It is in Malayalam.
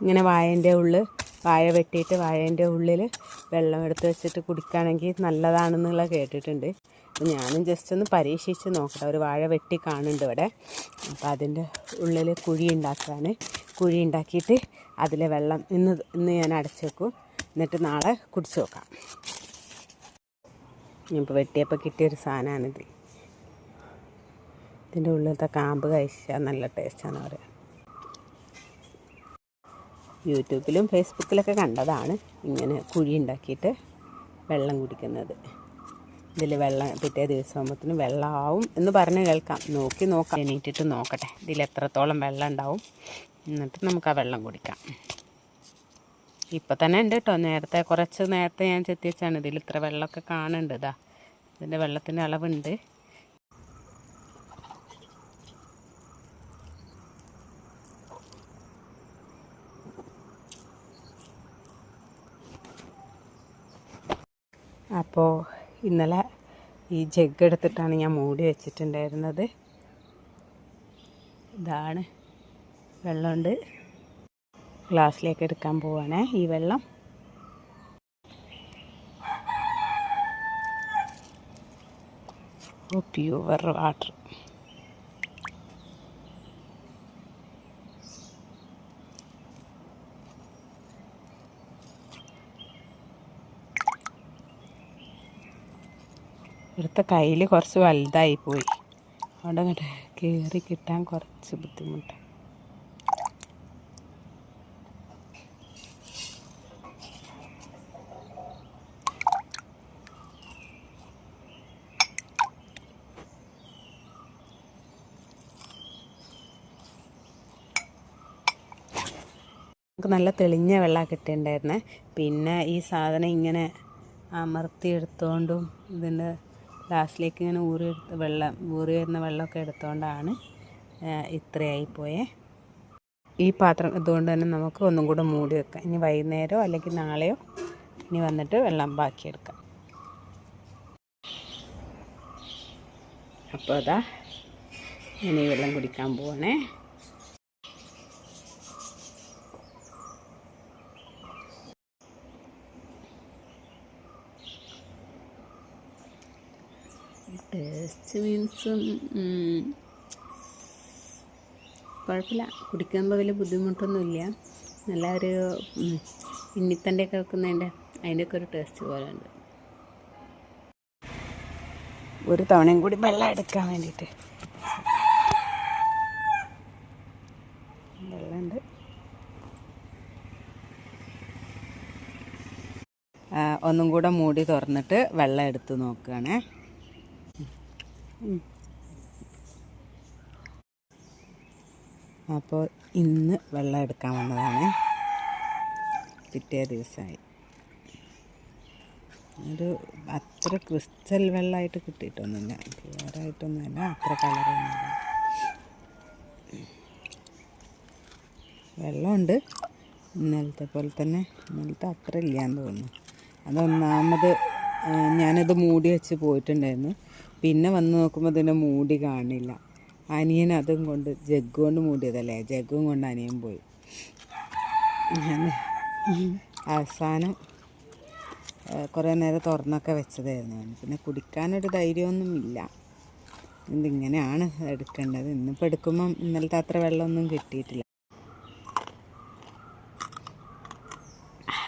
ഇങ്ങനെ വായന്റെ ഉള്ളിൽ വാഴ വെട്ടിയിട്ട് വായന്റെ ഉള്ളിൽ വെള്ളം എടുത്ത് വെച്ചിട്ട് കുടിക്കുകയാണെങ്കിൽ നല്ലതാണെന്നുള്ള കേട്ടിട്ടുണ്ട്. അപ്പോൾ ഞാനും ജസ്റ്റ് ഒന്ന് പരീക്ഷിച്ച് നോക്കട്ടെ. ഒരു വാഴ വെട്ടി കാണുന്നുണ്ട് ഇവിടെ. അപ്പോൾ അതിന്റെ ഉള്ളിൽ കുഴി ഉണ്ടാക്കുകയാണ് കുഴി ഉണ്ടാക്കിയിട്ട് അതിലെ വെള്ളം ഇന്ന് ഇന്ന് ഞാൻ അടച്ചു വെക്കും. എന്നിട്ട് നാളെ കുടിച്ച് നോക്കാം. ഇപ്പോൾ വെട്ടിയപ്പോൾ കിട്ടിയൊരു സാധനമാണിത് ഇതിന്റെ ഉള്ളിലത്തെ കാമ്പ് കഴിച്ചാൽ നല്ല ടേസ്റ്റാണ് പറയാം. യൂട്യൂബിലും ഫേസ്ബുക്കിലൊക്കെ കണ്ടതാണ് ഇങ്ങനെ കുഴി ഉണ്ടാക്കിയിട്ട് വെള്ളം കുടിക്കുന്നത്. ഇതിൽ വെള്ളം പിറ്റേ ദിവസം ആകുമ്പോഴത്തേന് വെള്ളമാവും എന്ന് പറഞ്ഞ് കേൾക്കാം. നോക്കി നോക്കാം. എണീറ്റിട്ട് നോക്കട്ടെ. ഇതിൽ എത്രത്തോളം വെള്ളം ഉണ്ടാവും. എന്നിട്ട് നമുക്ക് ആ വെള്ളം കുടിക്കാം. ഇപ്പം തന്നെ ഉണ്ട് കേട്ടോ. നേരത്തെ കുറച്ച് നേരത്തെ ഞാൻ ചെത്തി വെച്ചാണ് ഇതിൽ ഇത്ര വെള്ളമൊക്കെ കാണുന്നുണ്ട് ഇതാ. ഇതിന്റെ വെള്ളത്തിന്റെ അളവുണ്ട്. അപ്പോൾ ഇന്നലെ ഈ ജഗ് എടുത്തിട്ടാണ് ഞാൻ മൂടി വെച്ചിട്ടുണ്ടായിരുന്നത്. ഇതാണ് വെള്ളമുണ്ട്. ഗ്ലാസ്സിലേക്ക് എടുക്കാൻ പോവാണേ ഈ വെള്ളം. പ്യുവർ വാട്ടർ ഇവിടുത്തെ കയ്യിൽ കുറച്ച് വലുതായി പോയി. അവിടെ അങ്ങോട്ട് കയറി കിട്ടാൻ കുറച്ച് ബുദ്ധിമുട്ട്. നമുക്ക് നല്ല തെളിഞ്ഞ വെള്ളം കിട്ടിയിട്ടുണ്ടായിരുന്നേ. പിന്നെ ഈ സാധനം ഇങ്ങനെ അമർത്തി എടുത്തുകൊണ്ടും ഇതിന്റെ ഗ്ലാസ്സിലേക്ക് ഇങ്ങനെ ഊറി എടുത്ത് വെള്ളം ഊറി വരുന്ന വെള്ളമൊക്കെ എടുത്തുകൊണ്ടാണ് ഇത്രയായി പോയേ ഈ പാത്രം ഇതുകൊണ്ട് തന്നെ നമുക്ക് ഒന്നും കൂടെ മൂടി വെക്കാം. ഇനി വൈകുന്നേരമോ അല്ലെങ്കിൽ നാളെയോ ഇനി വന്നിട്ട് വെള്ളം ബാക്കിയെടുക്കാം. അപ്പോൾ അതാ ഇനി വെള്ളം കുടിക്കാൻ പോവാണേ. ടേസ്റ്റ് മീൻസും കുഴപ്പമില്ല. കുടിക്കുമ്പോൾ വലിയ ബുദ്ധിമുട്ടൊന്നുമില്ല. നല്ല ഒരു ഇന്നിത്തന്റെയൊക്കെ വെക്കുന്നതിന്റെ അതിന്റെയൊക്കെ ഒരു ടേസ്റ്റ് പോലെ ഉണ്ട് ഒരു തവണയും കൂടി വെള്ളം എടുക്കാൻ വേണ്ടിയിട്ട്. വെള്ളമുണ്ട്. ഒന്നും കൂടെ മൂടി തുറന്നിട്ട് വെള്ളം എടുത്ത് നോക്കുകയാണേ. അപ്പോൾ ഇന്ന് വെള്ളം എടുക്കാൻ വന്നതാണ്. പിറ്റേ ദിവസമായി. ഒരു അത്ര ക്രിസ്റ്റൽ വെള്ളമായിട്ട് കിട്ടിയിട്ടൊന്നുമില്ല. ക്ലിയറായിട്ടൊന്നുമില്ല അത്ര കളറൊന്നുമില്ല. വെള്ളമുണ്ട്. ഇന്നലത്തെ പോലെ തന്നെ ഇന്നലത്തെ അത്ര ഇല്ലയെന്ന് തോന്നുന്നു. അതൊന്നാമത് ഞാനത് മൂടി വെച്ച് പോയിട്ടുണ്ടായിരുന്നു. പിന്നെ വന്ന് നോക്കുമ്പോൾ ഇതിന്റെ മൂടി കാണില്ല. അനിയൻ അതും കൊണ്ട് ജഗ് കൊണ്ട് മൂടിയതല്ലേ? ജഗ്ഗും കൊണ്ട് അനിയൻ പോയി. അവസാനം കുറേ നേരം തുറന്നൊക്കെ വെച്ചതായിരുന്നു പിന്നെ കുടിക്കാനൊരു ധൈര്യമൊന്നുമില്ല. ഇതിങ്ങനെയാണ് എടുക്കേണ്ടത്? ഇന്നിപ്പോൾ എടുക്കുമ്പം ഇന്നലത്തെ അത്ര വെള്ളമൊന്നും കിട്ടിയിട്ടില്ല.